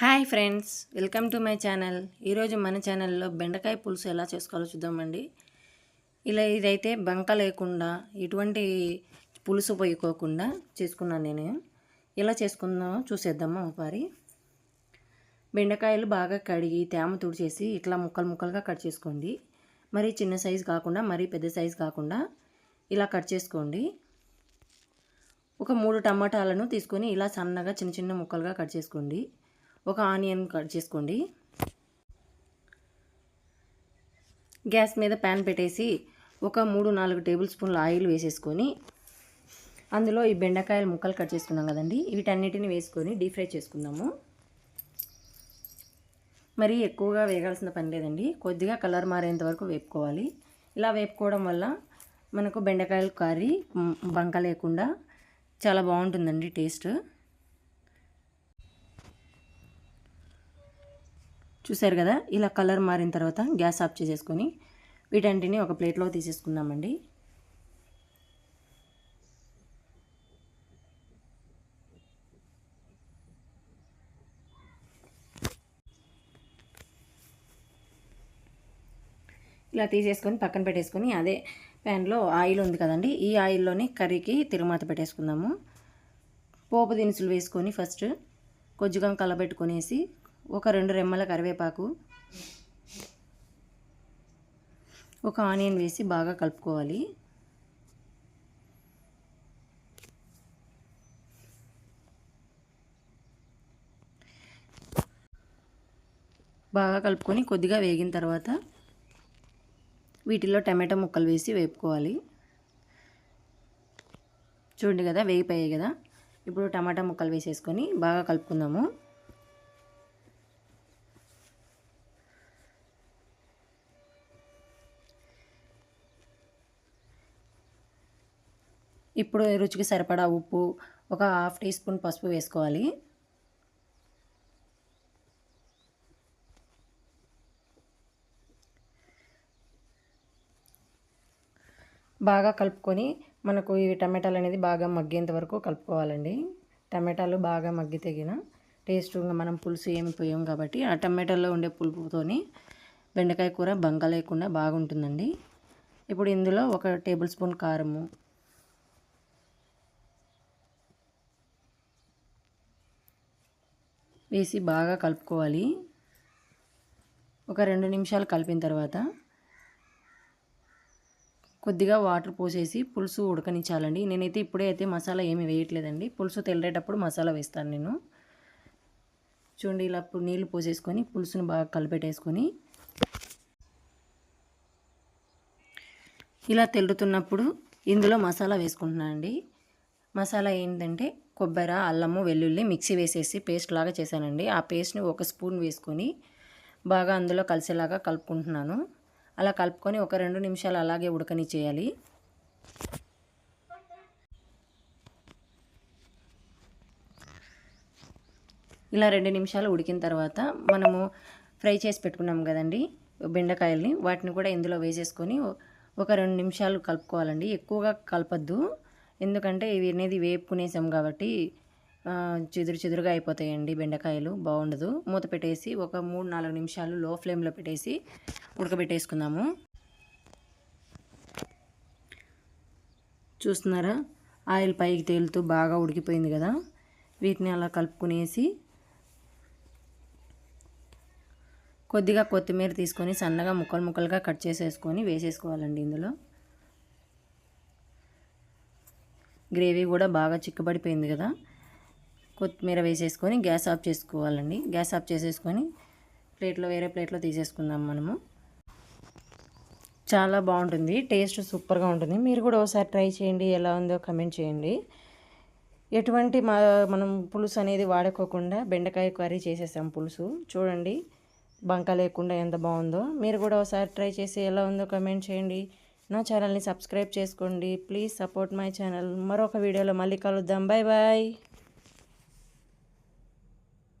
Hi friends welcome to my channel. ఈరోజు మన ఛానల్లో బెండకాయ పులుసు ఎలా చేసుకోవాలో చూద్దామండి. ఇలా ఇదైతే బంక లేకుండా ఎటువంటి పులుసు పోయికోకుండా చేసుకున్నాను నేను. ఎలా చేసుకుందామో చూసేద్దామా ఒకసారి. బెండకాయలు బాగా కడిగి తేమ తుడిచేసి ఇట్లా ముక్కలు ముక్కలుగా కట్ చేసుకోండి. మరీ చిన్న సైజు కాకుండా మరీ పెద్ద సైజు కాకుండా ఇలా కట్ చేసుకోండి. ఒక మూడు టమాటాలను తీసుకొని ఇలా సన్నగా చిన్న చిన్న ముక్కలుగా కట్ చేసుకోండి. ఒక ఆనియన్ కట్ చేసుకోండి. గ్యాస్ మీద ప్యాన్ పెట్టేసి ఒక మూడు నాలుగు టేబుల్ స్పూన్ల ఆయిల్ వేసేసుకొని అందులో ఈ బెండకాయలు ముక్కలు కట్ చేసుకున్నాం కదండి. వీటన్నిటిని వేసుకొని డీప్ ఫ్రై చేసుకుందాము. మరి ఎక్కువగా వేగాల్సిన పని లేదండి. కొద్దిగా కలర్ మారేంత వరకు వేపుకోవాలి. ఇలా వేపుకోవడం వల్ల మనకు బెండకాయలు కర్రీ బంక లేకుండా చాలా బాగుంటుందండి టేస్ట్. చూసారు కదా? ఇలా కలర్ మారిన తర్వాత గ్యాస్ ఆఫ్ చేసేసుకొని వీటంటిని ఒక ప్లేట్లో తీసేసుకుందామండి. ఇలా తీసేసుకొని పక్కన పెట్టేసుకొని అదే ప్యాన్లో ఆయిల్ ఉంది కదండి ఈ ఆయిల్లోని కర్రీకి తిరుమాత పెట్టేసుకుందాము. పోపు దినుసులు వేసుకొని ఫస్ట్ కొద్దిగా కలబెట్టుకునేసి ఒక రెండు రెమ్మల కరివేపాకు ఒక ఆనియన్ వేసి బాగా కలుపుకోవాలి. బాగా కలుపుకొని కొద్దిగా వేగిన తర్వాత వీటిలో టమాటో ముక్కలు వేసి వేపుకోవాలి. చూడండి కదా వేగిపోయాయి కదా. ఇప్పుడు టమాటా ముక్కలు వేసేసుకొని బాగా కలుపుకుందాము. ఇప్పుడు రుచికి సరిపడా ఉప్పు ఒక హాఫ్ టీ స్పూన్ పసుపు వేసుకోవాలి. బాగా కలుపుకొని మనకు ఈ టమాటాలు అనేది బాగా మగ్గేంత వరకు కలుపుకోవాలండి. టమాటాలు బాగా మగ్గి తెగిన టేస్ట్గా మనం పులుసు ఏమి పోయాం కాబట్టి ఆ టమాటాల్లో ఉండే పులుపుతోని బెండకాయ కూర బంక లేకుండా బాగుంటుందండి. ఇప్పుడు ఇందులో ఒక టేబుల్ స్పూన్ కారము వేసి బాగా కలుపుకోవాలి. ఒక రెండు నిమిషాలు కలిపిన తర్వాత కొద్దిగా వాటర్ పోసేసి పులుసు ఉడకనిచ్చాలండి. నేనైతే ఇప్పుడే అయితే మసాలా ఏమి వేయట్లేదండి. పులుసు తెల్లేటప్పుడు మసాలా వేస్తాను నేను. చూడండి ఇలా నీళ్ళు పోసేసుకొని పులుసుని బాగా కలిపెట్టేసుకొని ఇలా తెల్లుతున్నప్పుడు ఇందులో మసాలా వేసుకుంటున్నానండి. మసాలా ఏంటంటే కొబ్బరి అల్లము వెల్లుల్లి మిక్సీ వేసేసి పేస్ట్ లాగా చేశానండి. ఆ పేస్ట్ని ఒక స్పూన్ వేసుకొని బాగా అందులో కలిసేలాగా కలుపుకుంటున్నాను. అలా కలుపుకొని ఒక రెండు నిమిషాలు అలాగే ఉడకని చేయాలి ఇలా రెండు నిమిషాలు ఉడికిన తర్వాత మనము ఫ్రై చేసి పెట్టుకున్నాం కదండి బెండకాయల్ని వాటిని కూడా ఇందులో వేసేసుకొని ఒక రెండు నిమిషాలు కలుపుకోవాలండి. ఎక్కువగా కలపద్దు. ఎందుకంటే ఇవి అనేది వేపుకునేసాం కాబట్టి చెదురు చెదురుగా అయిపోతాయండి బెండకాయలు. బాగుండదు. మూత పెట్టేసి ఒక మూడు నాలుగు నిమిషాలు లో ఫ్లేమ్లో పెట్టేసి ఉడకబెట్టేసుకుందాము. చూస్తున్నారా? ఆయిల్ పైకి తేలుతూ బాగా ఉడికిపోయింది కదా? వీటిని అలా కలుపుకునేసి కొద్దిగా కొత్తిమీర తీసుకొని సన్నగా ముక్కలు ముక్కలుగా కట్ చేసేసుకొని వేసేసుకోవాలండి ఇందులో. గ్రేవీ కూడా బాగా చిక్కబడిపోయింది కదా. కొత్తిమీర వేసేసుకొని గ్యాస్ ఆఫ్ చేసుకోవాలండి. గ్యాస్ ఆఫ్ చేసేసుకొని ప్లేట్లో వేరే ప్లేట్లో తీసేసుకుందాం మనము. చాలా బాగుంటుంది. టేస్ట్ సూపర్గా ఉంటుంది. మీరు కూడా ఒకసారి ట్రై చేయండి. ఎలా ఉందో కమెంట్ చేయండి. ఎటువంటి మా మనం పులుసు అనేది వాడుకోకుండా బెండకాయ కర్రీ చేసేసాం పులుసు. చూడండి బంక లేకుండా ఎంత బాగుందో. మీరు కూడా ఒకసారి ట్రై చేసి ఎలా ఉందో కమెంట్ చేయండి. నా ఛానల్ని సబ్స్క్రైబ్ చేసుకోండి. Please support my channel. మరొక వీడియోలో మళ్ళీ కలుద్దాం. Bye bye